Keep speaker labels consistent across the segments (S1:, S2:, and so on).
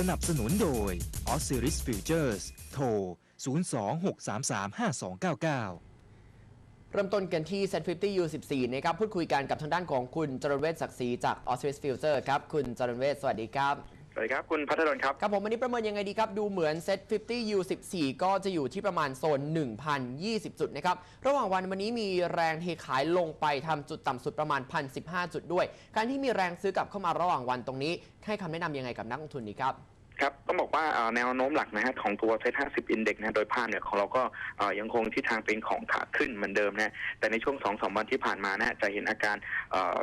S1: สนับสนุนโดย Osiris Futures โทร 026335299
S2: เริ่มต้นกันที่ Set 50 U14 นะครับ พูดคุยกันกับทางด้านของคุณจรณเวชศักดิ์ศรีจาก Osiris Future ครับ คุณจรณเวชสวัสดีครับ
S3: สวัสดีครับ คุณพัทรดลครับ
S2: ครับผมวันนี้ประเมินยังไงดีครับ ดูเหมือน Set 50 U14 ก็จะอยู่ที่ประมาณโซน 1,020 จุดนะครับ ระหว่างวันวันนี้มีแรงเทขายลงไปทำจุดต่ำสุดประมาณ 1,015 จุดด้วย การที่มีแรงซื้อกลับเข้ามาระหว่างวันตรงนี้ ให้คำแนะนำยังไงกับนักลงทุนดีครับ
S3: ครับ ต้องบอกว่าแนวโน้มหลักนะฮะของตัวเซ็ต50อินเด็กซ์นะโดยภาพเนี่ยของเราก็ยังคงทิศทางเป็นของขาขึ้นเหมือนเดิมนะแต่ในช่วง2องสวันที่ผ่านมานะจะเห็นอาการ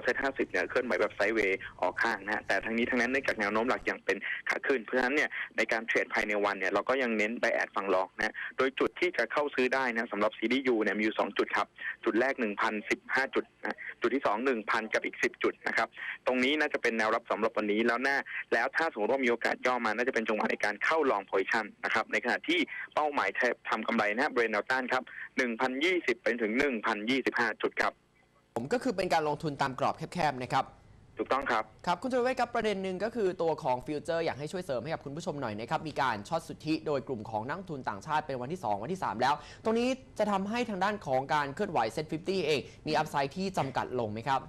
S3: เซ็ต50เนี่ยเคลื่อนไหวแบบไซด์เวย์ออกข้างนะแต่ทั้งนี้ทั้งนั้นเนื่องจากแนวโน้มหลักยังเป็นขาขึ้น เพราะฉะนั้นเนี่ยในการเทรดภายในวันเนี่ยเราก็ยังเน้นไปแอดฝั่งรองนะโดยจุดที่จะเข้าซื้อได้นะสำหรับ CDU เนี่ยมีอยู่2จุดครับ จุดแรก1,015จุดนะจุดที่2 1,000กับอีก10จุดนะครับตรงนี้น่าจะเป็นแนวรับสำหรับวันนี้แล้วน่าแล้วถ้าสมมติว่ามีโอกาสย่อมาน่าจะเป็นจังหวะในการเข้าลองโพซิชันนะครับในขณะที่เป้าหมายทำกำไรนะเบรนแนวต้านครับ 1,020ไปถึง 1,025 จุดครับ
S2: ผมก็คือเป็นการลงทุนตามกรอบแคบๆนะครับ
S3: ถูกต้องครับ
S2: ครับ คุณจรณเวชครับประเด็นหนึ่งก็คือตัวของฟิวเจอร์อยากให้ช่วยเสริมให้กับคุณผู้ชมหน่อยนะครับ มีการช็อตสุทธิโดยกลุ่มของนักลงทุนต่างชาติเป็นวันที่ 2 วันที่ 3 แล้ว ตรงนี้จะทำให้ทางด้านของการเคลื่อนไหวเซ็ต50เอง มีอัพไซด์ที่จำกัดลงไหมครับ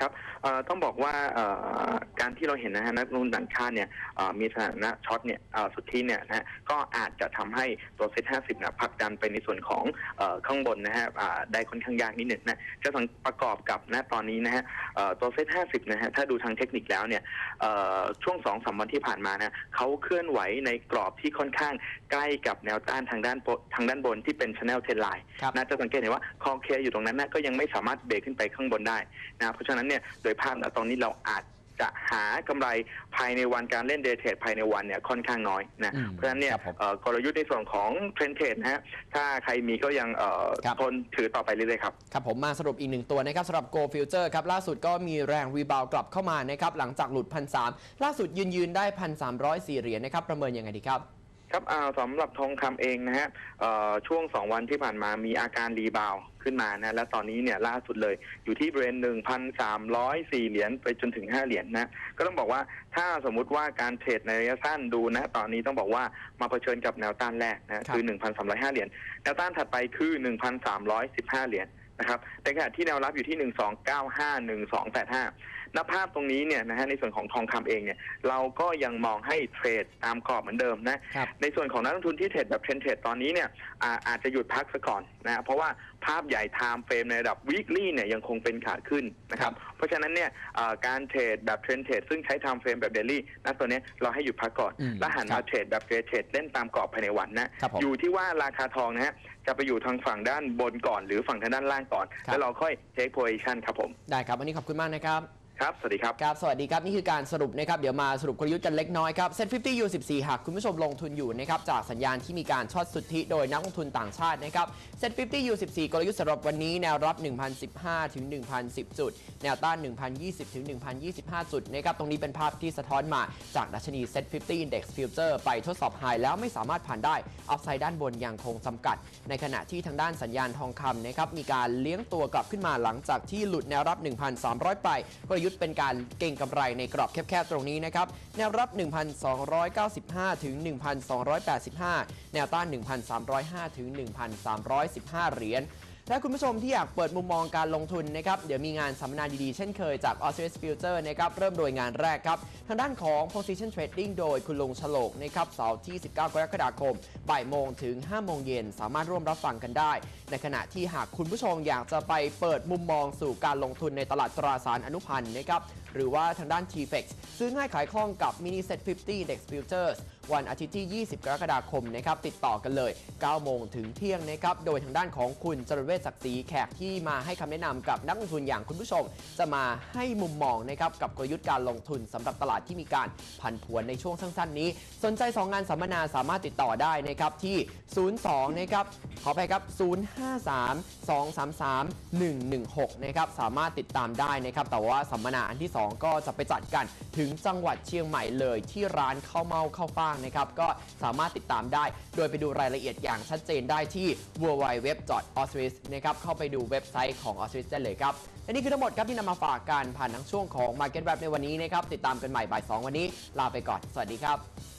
S3: ครับเอ่อต้องบอกว่าเอ่อ การที่เราเห็นนะฮะนักลงทุนต่างชาติเนี่ยเอ่อมีสถานะช็อตเนี่ยเอ่อสุดที่เนี่ยนะฮะก็อาจจะทำให้ตัวเซ็ต50นะผลักดันไปในส่วนของเอ่อข้างบนนะฮะอ่าได้ค่อนข้างยากนิดหนึ่งนะจะสังประกอบกับนะตอนนี้นะฮะเอ่อตัวเซ็ต50นะฮะถ้าดูทางเทคนิคแล้วเนี่ยเอ่อช่วง2อสวันที่ผ่านมานะเขาเคลื่อนไหวในกรอบที่ค่อนข้างใกล้กับแนวต้านทางด้านบนทางด้านบนที่เป็น channel เทนไลน์
S2: ครับ
S3: นะจะสังเกตเห็นว่าคอเคอยู่ตรงนั้นนะก็ยังไม่สามารถเบรกขึ้นไปข้างบนได้นะเพราะฉะนั้นเนี่ยโดยภาพนะตอนนี้เราอาจ จะหากำไรภายในวันการเล่นเดย์เทรดภายในวันเนี่ยค่อนข้างน้อยนะ
S2: อืม
S3: เพราะฉะนั้นเนี่ย
S2: ครับผม
S3: เอ่อกลยุทธ์ในส่วนของเทรนเทรดนะฮะถ้าใครมีก็ยังเอ่อ
S2: ครับ
S3: ทนถือต่อไปเรื่อยๆครับ
S2: ครับผมมาสรุปอีกหนึ่งตัวนะครับสำหรับ Go Future ครับล่าสุดก็มีแรงรีบาวกลับเข้ามานะครับหลังจากหลุดพันสล่าสุดยืนยืนได้พันสามเหรียญนะครับประเมินยังไงดีครับ
S3: ครับอ่าสำหรับทองคำเองนะฮะเอ่อช่วง2วันที่ผ่านมามีอาการรีบาวด์ขึ้นมานะและตอนนี้เนี่ยล่าสุดเลยอยู่ที่บริเวณ1,304เหรียญไปจนถึง5เหรียญนะก็ต้องบอกว่าถ้าสมมุติว่าการเทรดในระยะสั้นดูนะ ตอนนี้ต้องบอกว่ามาเผชิญกับแนวต้านแรกนะคือ1,305เหรียญแนวต้านถัดไปคือ1,315เหรียญนะครับในขณะที่แนวรับอยู่ที่1295 1285 ณภาพตรงนี้เนี่ยนะฮะในส่วนของทองคำเองเนี่ยเราก็ยังมองให้เทรดตามกรอบเหมือนเดิมนะครับในส่วนของนักลงทุนที่เทรดแบบเทรนเทรดตอนนี้เนี่ยอาอาจจะหยุดพักซะก่อนนะเพราะว่าภาพใหญ่ไทม์เฟรมในระดับ weekly เนี่ยยังคงเป็นขาขึ้นนะครับเพราะฉะนั้นเนี่ยอ่าการเทรดแบบเทรนเทรดซึ่งใช้ไทม์เฟรมแบบ daily นะตัวเนี้ยเราให้หยุดพักก่อน
S2: อืม
S3: แล้วหัน
S2: ครั
S3: มา
S2: บ
S3: เทรดแบบเทรดเทรดเล่นตามกรอบภายในวันนะครับ
S2: ผม
S3: อยู่ที่ว่าราคาทองนะฮะจะไปอยู่ทางฝั่งด้านบนก่อน หรือฝั่งทางด้านล่างก่อน
S2: ครับ
S3: แล้วเราค่อย take position ครับผม
S2: ได้ครับวันนี้ขอบคุณมากนะครับ
S3: ครับ สวัสดีครับ
S2: ครับ สวัสดีครับ นี่คือการสรุปนะครับ เดี๋ยวมาสรุปกลยุทธ์กันเล็กน้อยครับ Set 50 U14 หากคุณผู้ชมลงทุนอยู่นะครับ จากสัญญาณที่มีการช็อตสุทธิโดยนักลงทุนต่างชาตินะครับ Set 50 U14 กลยุทธ์สำหรับวันนี้แนวรับ 1,015 ถึง 1,010 จุด แนวต้าน 1,020 ถึง 1,025 จุดนะครับ ตรงนี้เป็นภาพที่สะท้อนมาจากดัชนี Set 50 Index Future ไปทดสอบไฮแล้วไม่สามารถผ่านได้อัพไซด์ด้านบนยังคงจำกัด ในขณะที่ทางด้านสัญญาณทองคำนะครับมีการเลี้ยงตัวกลับขึ้นมาหลังจากที่หลุดแนวรับ 1,300 ไปกลยุทธ์เป็นการเก่งกำไรในกรอบแคบๆตรงนี้นะครับแนวรับ 1,295 ถึง 1,285 แนวต้าน 1,305 ถึง 1,315 เหรียญ และคุณผู้ชมที่อยากเปิดมุมมองการลงทุนนะครับเดี๋ยวมีงานสัมมนาดีๆ เช่นเคยจาก a u s t r a l i Future นะครับเริ่มโดยงานแรกครับ ทางด้านของ Position Trading โดยคุณลุงฉลกนะครับเสาร์ที่ 19 กรกฎาคมบ่ายโมงถึง 5 โมงเย็นสามารถร่วมรับฟังกันได้ ในขณะที่หากคุณผู้ชมอยากจะไปเปิดมุมมองสู่การลงทุนในตลาดตราสารอนุพันธ์นะครับ หรือว่าทางด้าน TFX ซื้อง่ายขายคล่องกับ Mini Set 50 Dex Futures วันอาทิตย์ที่ 20 กรกฎาคมนะครับติดต่อกันเลย 9 โมงถึงเที่ยงนะครับโดยทางด้านของคุณจรเวชศักดิ์ศรีแขกที่มาให้คำแนะนำกับนักลงทุนอย่างคุณผู้ชม จะมาให้มุมมองนะครับกับกลยุทธ์การลงทุนสำหรับตลาดที่มีการผันผวนในช่วงสั้นๆนี้ สนใจ 2 งานสัมมนาสามารถติดต่อได้นะครับที่ 02 นะครับขอไปครับ 053 233 116 นะครับสามารถติดตามได้นะครับแต่ว่าสัมมนาอันที่ 2ก็จะไปจัดกันถึงจังหวัดเชียงใหม่เลยที่ร้านข้าวเมาข้าวฟ่างนะครับก็สามารถติดตามได้ โดยไปดูรายละเอียดอย่างชัดเจนได้ที่ w w w o s w i s นะครับเข้าไปดูเว็บไซต์ของ o s w i s ได้เลยครับและนี่คือทั้งหมดครับที่นำมาฝากกันผ่านทั้งช่วงของ Market Wrap ในวันนี้นะครับติดตามกันใหม่บ่าย2วันนี้ลาไปก่อน สวัสดีครับ